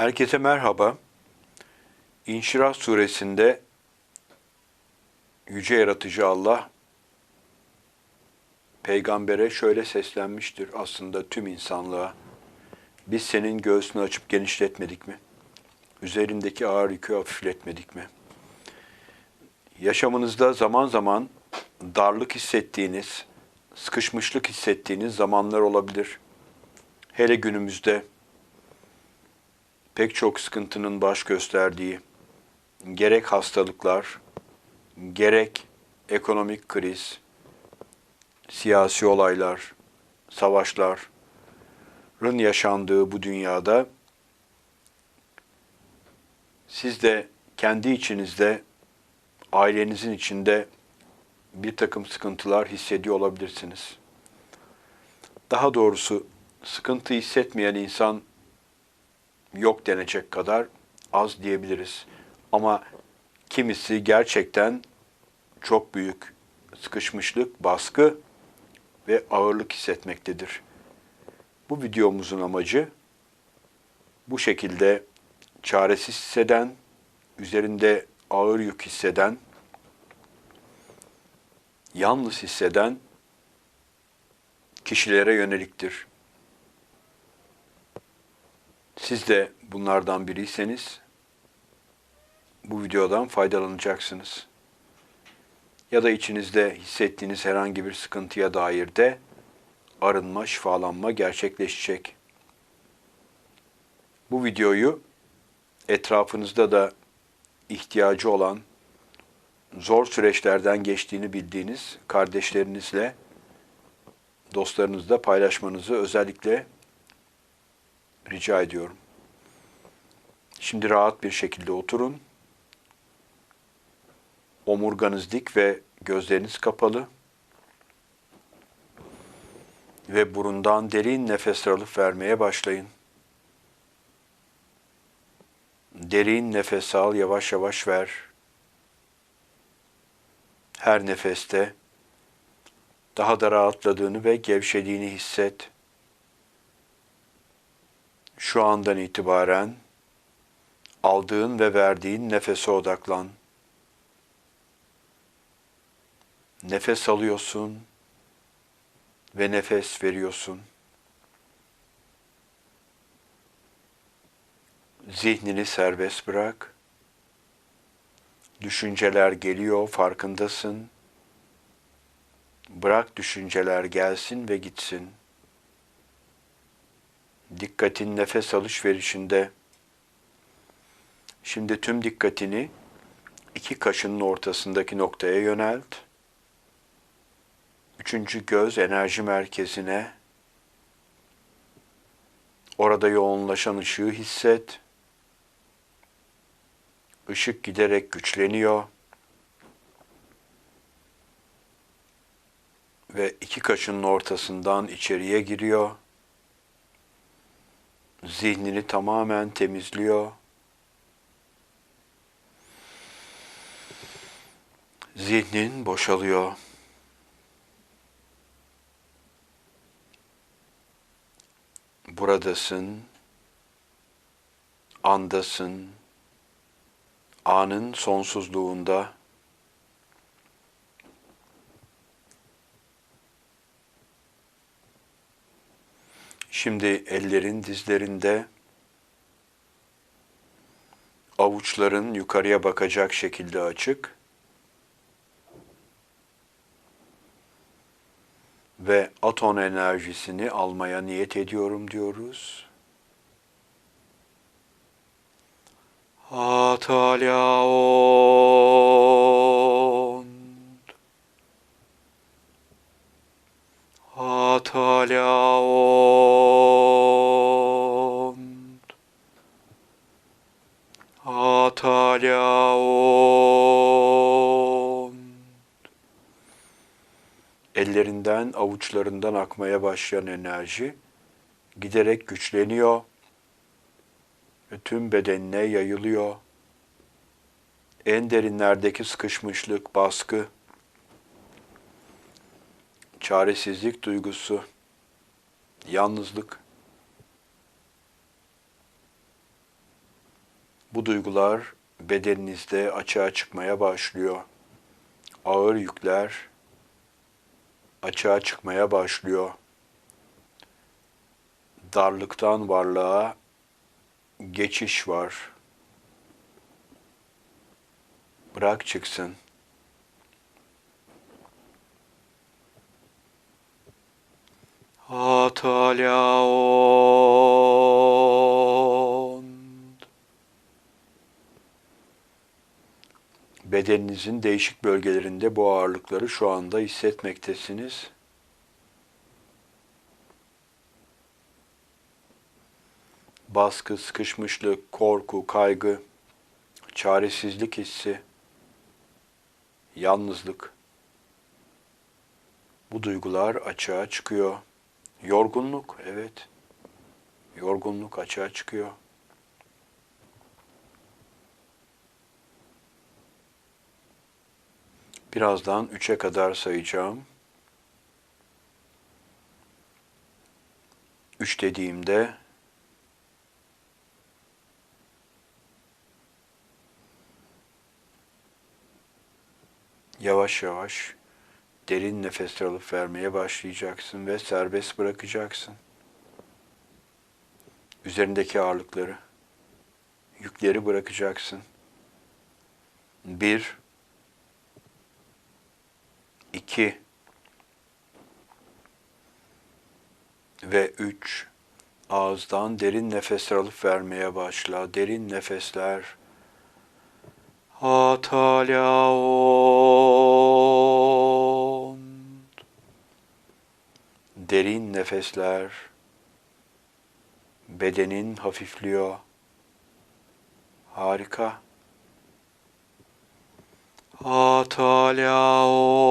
Herkese merhaba. İnşirah suresinde Yüce Yaratıcı Allah peygambere şöyle seslenmiştir aslında tüm insanlığa. Biz senin göğsünü açıp genişletmedik mi? Üzerindeki ağır yükü hafifletmedik mi? Yaşamınızda zaman zaman darlık hissettiğiniz, sıkışmışlık hissettiğiniz zamanlar olabilir. Hele günümüzde pek çok sıkıntının baş gösterdiği, gerek hastalıklar, gerek ekonomik kriz, siyasi olaylar, savaşların yaşandığı bu dünyada siz de kendi içinizde, ailenizin içinde bir takım sıkıntılar hissediyor olabilirsiniz. Daha doğrusu sıkıntı hissetmeyen insan yok denecek kadar az diyebiliriz. Ama kimisi gerçekten çok büyük sıkışmışlık, baskı ve ağırlık hissetmektedir. Bu videomuzun amacı bu şekilde çaresiz hisseden, üzerinde ağır yük hisseden, yalnız hisseden kişilere yöneliktir. Siz de bunlardan biriyseniz bu videodan faydalanacaksınız. Ya da içinizde hissettiğiniz herhangi bir sıkıntıya dair de arınma, şifalanma gerçekleşecek. Bu videoyu etrafınızda da ihtiyacı olan, zor süreçlerden geçtiğini bildiğiniz kardeşlerinizle, dostlarınızla paylaşmanızı özellikle rica ediyorum. Şimdi rahat bir şekilde oturun. Omurganız dik ve gözleriniz kapalı. Ve burundan derin nefesler alıp vermeye başlayın. Derin nefes al, yavaş yavaş ver. Her nefeste daha da rahatladığını ve gevşediğini hisset şu andan itibaren aldığın ve verdiğin nefese odaklan. Nefes alıyorsun ve nefes veriyorsun. Zihnini serbest bırak. Düşünceler geliyor, farkındasın. Bırak düşünceler gelsin ve gitsin. Dikkatin nefes alışverişinde. Şimdi tüm dikkatini iki kaşının ortasındaki noktaya yönelt. Üçüncü göz enerji merkezine. Orada yoğunlaşan ışığı hisset. Işık giderek güçleniyor. Ve iki kaşının ortasından içeriye giriyor zihnini tamamen temizliyor. Zihnin boşalıyor. Buradasın, andasın, anın sonsuzluğunda Şimdi ellerin dizlerinde, avuçların yukarıya bakacak şekilde açık ve aton enerjisini almaya niyet ediyorum diyoruz. Atalyaon Atalyaon Ellerinden, avuçlarından akmaya başlayan enerji giderek güçleniyor ve tüm bedenine yayılıyor. En derinlerdeki sıkışmışlık, baskı, çaresizlik duygusu, yalnızlık Bu duygular bedeninizde açığa çıkmaya başlıyor. Ağır yükler açığa çıkmaya başlıyor. Darlıktan varlığa geçiş var. Bırak çıksın. Hatalaon. Bedeninizin değişik bölgelerinde bu ağırlıkları şu anda hissetmektesiniz. Baskı, sıkışmışlık, korku, kaygı, çaresizlik hissi, yalnızlık. Bu duygular açığa çıkıyor. Yorgunluk, evet. Yorgunluk açığa çıkıyor. Birazdan üçe kadar sayacağım. Üç dediğimde yavaş yavaş derin nefesler alıp vermeye başlayacaksın ve serbest bırakacaksın. Üzerindeki ağırlıkları, yükleri bırakacaksın. Bir, iki ve üç. Ağızdan derin nefesler alıp vermeye başla. Derin nefesler. Hatalaon. Derin nefesler. Bedenin hafifliyor. Harika. Hatalaon.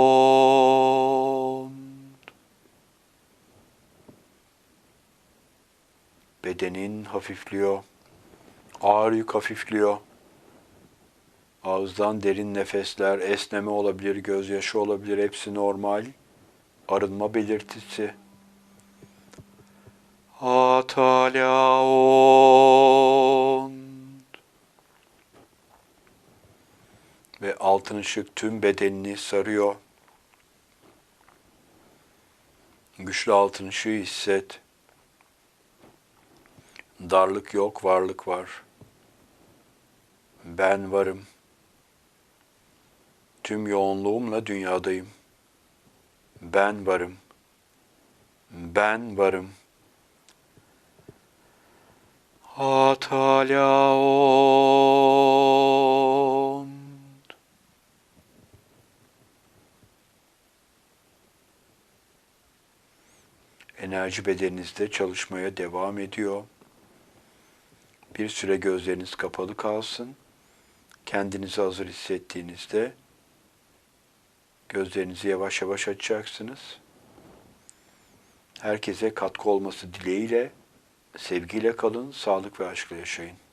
Bedenin hafifliyor. Ağır yük hafifliyor. Ağızdan derin nefesler, esneme olabilir, gözyaşı olabilir. Hepsi normal. Arınma belirtisi. Hatalaon. Ve altın ışık tüm bedenini sarıyor. Güçlü altın ışığı hisset. Darlık yok, varlık var. Ben varım. Tüm yoğunluğumla dünyadayım. Ben varım. Ben varım. Hatalaon. Enerji bedeninizde çalışmaya devam ediyor. Bir süre gözleriniz kapalı kalsın. Kendinizi hazır hissettiğinizde gözlerinizi yavaş yavaş açacaksınız. Herkese katkı olması dileğiyle sevgiyle kalın, sağlık ve aşkla yaşayın.